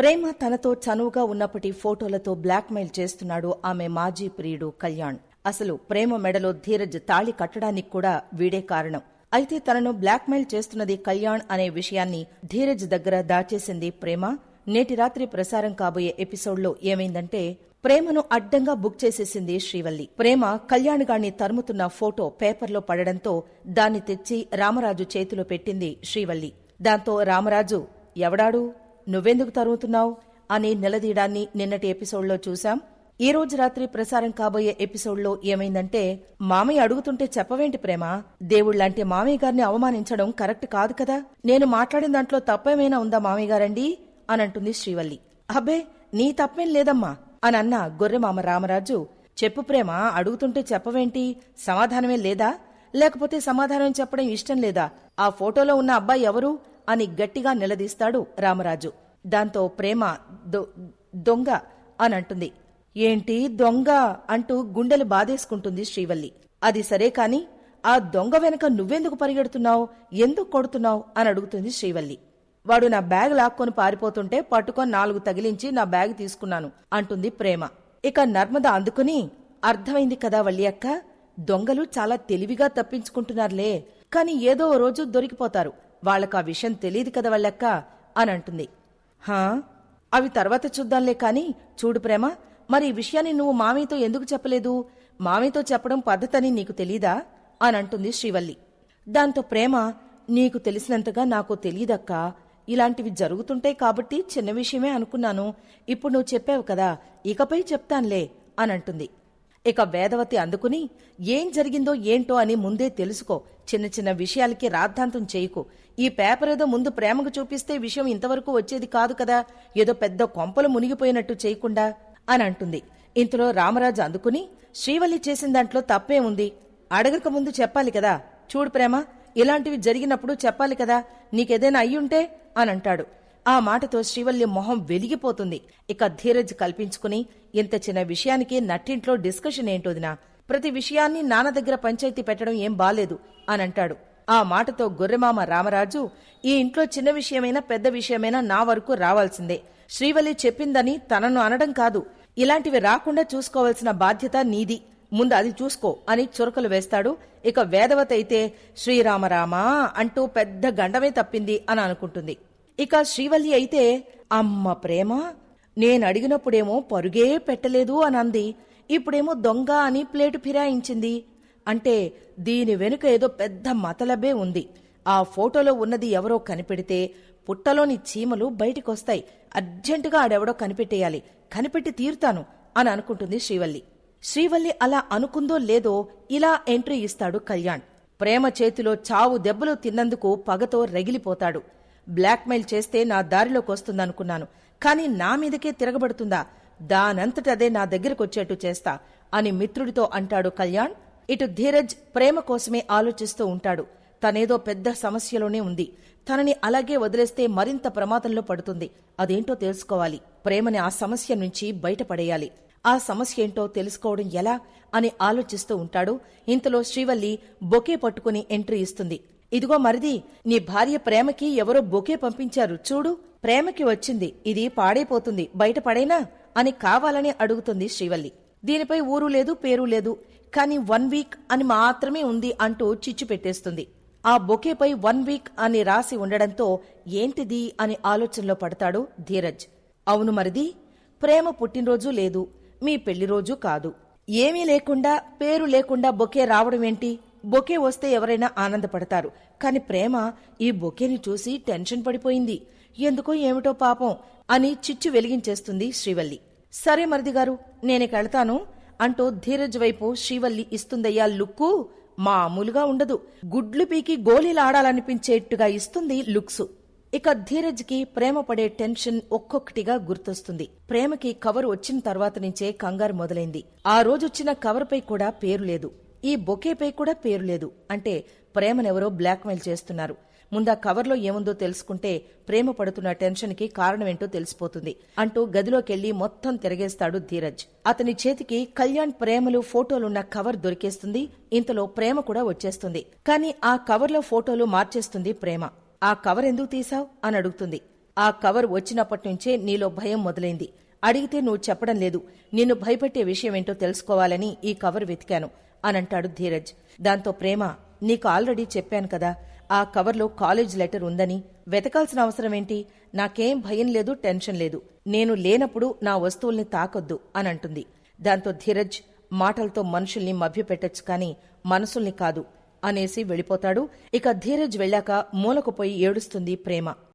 ప్రేమ తనతో చనువుగా ఉన్నప్పటి ఫోటోలతో బ్లాక్మెయిల్ చేస్తున్నాడు ఆమె మాజీ ప్రియుడు కళ్యాణ్. అసలు ప్రేమ మెడలో ధీరజ్ తాళి కట్టడానికి కూడా వీడే కారణం. అయితే తనను బ్లాక్మెయిల్ చేస్తున్నది కళ్యాణ్ అనే విషయాన్ని ధీరజ్ దగ్గర దాచేసింది ప్రేమ. నేటి రాత్రి ప్రసారం కాబోయే ఎపిసోడ్లో ఏమైందంటే ప్రేమను అడ్డంగా బుక్ చేసేసింది శ్రీవల్లి. ప్రేమ కళ్యాణ్ గాణ్ణి తరుముతున్న ఫోటో పేపర్లో పడడంతో దాన్ని తెచ్చి రామరాజు చేతిలో పెట్టింది శ్రీవల్లి. దాంతో రామరాజు ఎవడాడు? నువ్వెందుకు తరుగుతున్నావు అని నిలదీయడాన్ని నిన్నటి ఎపిసోడ్లో చూశాం. ఈ రోజు రాత్రి ప్రసారం కాబోయే ఎపిసోడ్లో ఏమైందంటే మామయ్య అడుగుతుంటే చెప్పవేంటి ప్రేమ? దేవుళ్ళాంటి మామయ్య గారిని అవమానించడం కరెక్ట్ కాదు కదా? నేను మాట్లాడిన దాంట్లో తప్పేమైనా ఉందా మామయ్య గారండి అని అంటుంది శ్రీవల్లి. అబ్బే నీ తప్పేం లేదమ్మా అని అన్న గొర్రెమామ రామరాజు చెప్పు ప్రేమ అడుగుతుంటే చెప్పవేంటి? సమాధానమే లేదా? లేకపోతే సమాధానం చెప్పడం ఇష్టం లేదా? ఆ ఫోటోలో ఉన్న అబ్బాయి ఎవరు? అని గట్టిగా నిలదీస్తాడు రామరాజు. దాంతో ప్రేమ దొ- దొంగ అని అంటుంది ఏంటి దొంగ అంటూ గుండెలు బాధేసుకుంటుంది శ్రీవల్లి. అది సరే కాని ఆ దొంగ వెనక నువ్వెందుకు పరిగెడుతున్నావు? ఎందుకు కొడుతున్నావు? అని అడుగుతుంది శ్రీవల్లి. వాడు నా బ్యాగ్ లాక్కొని పారిపోతుంటే పట్టుకొని నాలుగు తగిలించి నా బ్యాగ్ తీసుకున్నాను అంటుంది ప్రేమ. ఇక నర్మద అందుకుని అర్థమైంది కదా వల్లి అక్క దొంగలు చాలా తెలివిగా తప్పించుకుంటున్నారులే కాని ఏదో రోజు దొరికిపోతారు. వాళ్ళకు ఆ విషయం తెలియదు కదా వాళ్ళక్క అని అంటుంది. హా అవి తర్వాత చూద్దాంలే కాని చూడు ప్రేమ మరి ఈ విషయాన్ని నువ్వు మామయ్యతో ఎందుకు చెప్పలేదు? మామయ్యతో చెప్పడం పద్ధతని నీకు తెలీదా? అని అంటుంది శ్రీవల్లి. దాంతో ప్రేమ నీకు తెలిసినంతగా నాకు తెలియదక్కా ఇలాంటివి జరుగుతుంటాయి కాబట్టి చిన్న విషయమే అనుకున్నాను. ఇప్పుడు నువ్వు చెప్పావు కదా ఇకపై చెప్తాన్లే అని అంటుంది. ఇక వేదవతి అందుకుని ఏం జరిగిందో ఏంటో అని ముందే తెలుసుకో. చిన్న చిన్న విషయాలకి రాద్ధాంతం చేయకు. ఈ పేపర్ ఏదో ముందు ప్రేమకు చూపిస్తే విషయం ఇంతవరకు వచ్చేది కాదు కదా. ఏదో పెద్ద కొంపలు మునిగిపోయినట్టు చేయకుండా అని అంటుంది. ఇంతలో రామరాజు అందుకుని శ్రీవల్లి చేసిన దాంట్లో తప్పే ఉంది. అడగక ముందు చెప్పాలి కదా. చూడు ప్రేమ ఇలాంటివి జరిగినప్పుడు చెప్పాలి కదా. నీకేదైనా అయ్యుంటే అని అంటాడు. ఆ మాటతో శ్రీవల్లి మొహం వెలిగిపోతుంది. ఇక ధీరజ్ కల్పించుకుని ఇంత చిన్న విషయానికి నట్టింట్లో డిస్కషన్ ఏంటోదినా ప్రతి విషయాన్ని నాన్న దగ్గర పంచాయతీ పెట్టడం ఏం బాలేదు అని అంటాడు ఆ మాటతో గొర్రెమామ రామరాజు ఈ ఇంట్లో చిన్న విషయమైనా పెద్ద విషయమైనా నా వరకు రావాల్సిందే. శ్రీవల్లి చెప్పిందని తనను అనడం కాదు. ఇలాంటివి రాకుండా చూసుకోవాల్సిన బాధ్యత నీది. ముందు అది చూసుకో అని చురకలు వేస్తాడు. ఇక వేదవత అయితే శ్రీరామరామా అంటూ పెద్ద గండమే తప్పింది అని అనుకుంటుంది. ఇక శ్రీవల్లి అయితే అమ్మ ప్రేమ? నేను అడిగినప్పుడేమో పరుగే పెట్టలేదు అనంది. ఇప్పుడేమో దొంగ అని ప్లేటు ఫిరాయించింది. అంటే దీని వెనుక ఏదో పెద్ద మతలబే ఉంది. ఆ ఫోటోలో ఉన్నది ఎవరో కనిపెడితే పుట్టలోని చీమలు బయటికొస్తాయి. అర్జెంటుగా ఆడెవడో కనిపెట్టేయాలి. కనిపెట్టి తీరుతాను అని అనుకుంటుంది శ్రీవల్లి. శ్రీవల్లి అలా అనుకుందో లేదో ఇలా ఎంట్రీ ఇస్తాడు కళ్యాణ్. ప్రేమ చేతిలో చావు దెబ్బలు తిన్నందుకు పగతో రగిలిపోతాడు. బ్లాక్మెయిల్ చేస్తే నా దారిలోకి వస్తుందనుకున్నాను. కానీ నా మీదకే తిరగబడుతుందా? దానంతటదే నా దగ్గరకొచ్చేట్టు చేస్తా అని మిత్రుడితో అంటాడు కళ్యాణ్. ఇటు ధీరజ్ ప్రేమ కోసమే ఆలోచిస్తూ ఉంటాడు. తనేదో పెద్ద సమస్యలోనే ఉంది. తనని అలాగే వదిలేస్తే మరింత ప్రమాదంలో పడుతుంది. అదేంటో తెలుసుకోవాలి. ప్రేమని ఆ సమస్య నుంచి బయటపడేయాలి. ఆ సమస్య ఏంటో తెలుసుకోవడం ఎలా అని ఆలోచిస్తూ ఉంటాడు. ఇంతలో శ్రీవల్లి బొకే పట్టుకుని ఎంట్రీ ఇస్తుంది. ఇదిగో మరిది నీ భార్య ప్రేమకి ఎవరో బొకే పంపించారు. చూడు ప్రేమకి వచ్చింది. ఇది పాడైపోతుంది. బయటపడేనా అని కావాలని అడుగుతుంది శ్రీవల్లి. దీనిపై ఊరు లేదు పేరు లేదు. కానీ వన్ వీక్ అని మాత్రమే ఉంది అంటూ చిచ్చు పెట్టేస్తుంది. ఆ బొకేపై వన్ వీక్ అని రాసి ఉండడంతో ఏంటిది అని ఆలోచనలో పడతాడు ధీరజ్. అవును మరిది ప్రేమ పుట్టినరోజు లేదు. మీ పెళ్ళిరోజు కాదు. ఏమీ లేకుండా పేరు లేకుండా బొకే రావడం ఏంటి బొకే వస్తే ఎవరైనా ఆనందపడతారు. కాని ప్రేమ ఈ బొకేని చూసి టెన్షన్ పడిపోయింది. ఎందుకో ఏమిటో పాపం అని చిచ్చు వెలిగించేస్తుంది శ్రీవల్లి. సరే మరిది గారు నేనేకెళ్తాను అంటూ ధీరజ్ వైపు శ్రీవల్లి ఇస్తుందయ్యా లుక్కు మామూలుగా ఉండదు. గుడ్లు పీకి గోళీలాడాలనిపించేట్టుగా ఇస్తుంది లుక్స్. ఇక ధీరజ్కి ప్రేమ పడే టెన్షన్ ఒక్కొక్కటిగా గుర్తొస్తుంది. ప్రేమకి కవర్ వచ్చిన తర్వాత నుంచే కంగారు మొదలైంది. ఆ రోజొచ్చిన కవర్పై కూడా పేరు లేదు. ఈ బొకేపై కూడా పేరు లేదు. అంటే ప్రేమనెవరో బ్లాక్మెయిల్ చేస్తున్నారు. ముందా కవర్లో ఏముందో తెలుసుకుంటే ప్రేమ పడుతున్న టెన్షన్కి కారణమేంటో తెలిసిపోతుంది. అంటూ గదిలోకెళ్ళి మొత్తం తిరగేస్తాడు ధీరజ్. అతని చేతికి కళ్యాణ్ ప్రేమలు ఫోటోలున్న కవర్ దొరికేస్తుంది. ఇంతలో ప్రేమ కూడా వచ్చేస్తుంది. కానీ ఆ కవర్లో ఫోటోలు మార్చేస్తుంది ప్రేమ. ఆ కవర్ ఎందుకు తీసావ్ అని అడుగుతుంది. ఆ కవర్ వచ్చినప్పటి నుంచే నీలో భయం మొదలైంది. అడిగితే నువ్వు చెప్పడం లేదు. నిన్ను భయపెట్టే విషయమేంటో తెలుసుకోవాలని ఈ కవర్ వెతికాను. అనంటాడు ధీరజ్. దాంతో ప్రేమ నీకు ఆల్రెడీ చెప్పాను కదా ఆ కవర్లో కాలేజ్ లెటర్ ఉందని వెతకాల్సిన అవసరమేంటి? నాకేం భయం లేదు టెన్షన్ లేదు. నేను లేనప్పుడు నా వస్తువుల్ని తాకొద్దు అని అంటుంది దాంతో ధీరజ్ మాటలతో మనుషుల్ని మభ్యపెట్టొచ్చు కాని మనసుల్ని కాదు అనేసి వెళ్ళిపోతాడు. ఇక ధీరజ్ వెళ్ళాక మూలకు పోయి ఏడుస్తుంది ప్రేమ.